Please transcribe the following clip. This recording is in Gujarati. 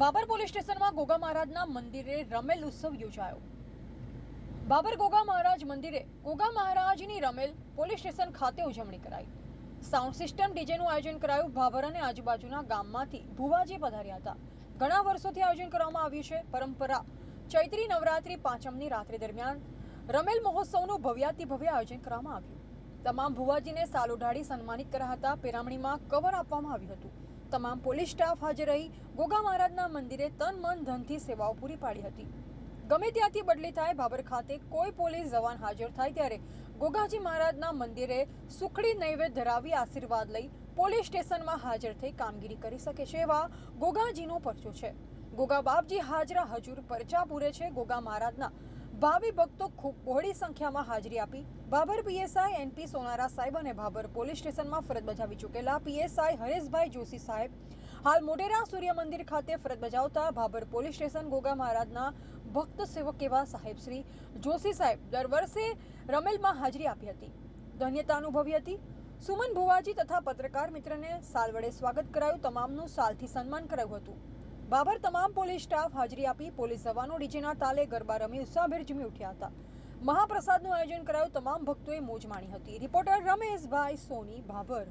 બાબર પોલીસ સ્ટેશનમાં ગોગા મહારાજના મંદિરે રમેલ ઉત્સવ યોજાયો. બાબર ગોગા મહારાજ મંદિરે ગોગા મહારાજની રમેલ પોલીસ સ્ટેશન ખાતે ઉજવણી કરાઈ. સાઉન્ડ સિસ્ટમ ડીજેનું આયોજન કરાયું. ભાભર અને આજુબાજુના ગામમાંથી ભુવાજી પધાર્યા હતા. ઘણા વર્ષોથી આયોજન કરવામાં આવ્યું છે. પરંપરા ચૈત્રી નવરાત્રી પાંચમની રાત્રિ દરમિયાન રમેલ મહોત્સવનું ભવ્યાતિભવ્ય આયોજન કરવામાં આવ્યું. તમામ ભુવાજીને સાલ ઉઢાડી સન્માનિત કર્યા હતા પેરામણીમાં કવર આપવામાં આવ્યું હતું. તમામ પોલીસ સ્ટાફ હાજર રહી ગોગા મહારાજના મંદિરે તન મન ધનથી સેવાઓ પૂરી પાડી હતી. ગમે ત્યાંથી બદલી થાય ભાભર ખાતે કોઈ પોલીસ જવાન હાજર થાય ત્યારે ગોગાજી મહારાજના મંદિરે સુખડી નૈવેદ્ય ધરાવી આશીર્વાદ લઈ પોલીસ સ્ટેશનમાં હાજર થઈ કામગીરી કરી શકે છે એવા ગોગાજીનો પરચો છે. ગોગા બાપજી હાજરા હજુર પરચા પૂરે છે ગોગા મહારાજના. ભાવિ ભક્તો ખૂબ બહોળી સંખ્યામાં હાજરી આપી. બાબર પીએસઆઈ એનપી સોનારા સાહેબ અને બાબર પોલીસ સ્ટેશનમાં ફરજ બજાવી ચૂકેલા પીએસઆઈ હરેશભાઈ જોશી સાહેબ. હાલ મોટેરા સૂર્ય મંદિર ખાતે ફરજ બજાવતા ભાભર પોલીસ સ્ટેશન ગોગા મહારાજના ભક્ત સેવક એવા સાહેબ શ્રી જોશી સાહેબ દર વર્ષે રમેલમાં હાજરી આપી હતી. ધન્યતા અનુભવી હતી. સુમન ભુવાજી તથા પત્રકાર મિત્રને સાલ વડે સ્વાગત કરાયું, તમામનું સાલથી સન્માન કરાયું હતું. બાબર તમામ પોલીસ સ્ટાફ હાજરી આપી પોલીસ જવાનો ડીજેના તાલે ગરબા રમી ઉત્સાહભેર ઝૂમી ઉઠ્યા હતા. મહાપ્રસાદનું આયોજન કરાયું તમામ ભક્તોએ મોજ માણી હતી. રિપોર્ટર રમેશભાઈ સોની ભાભર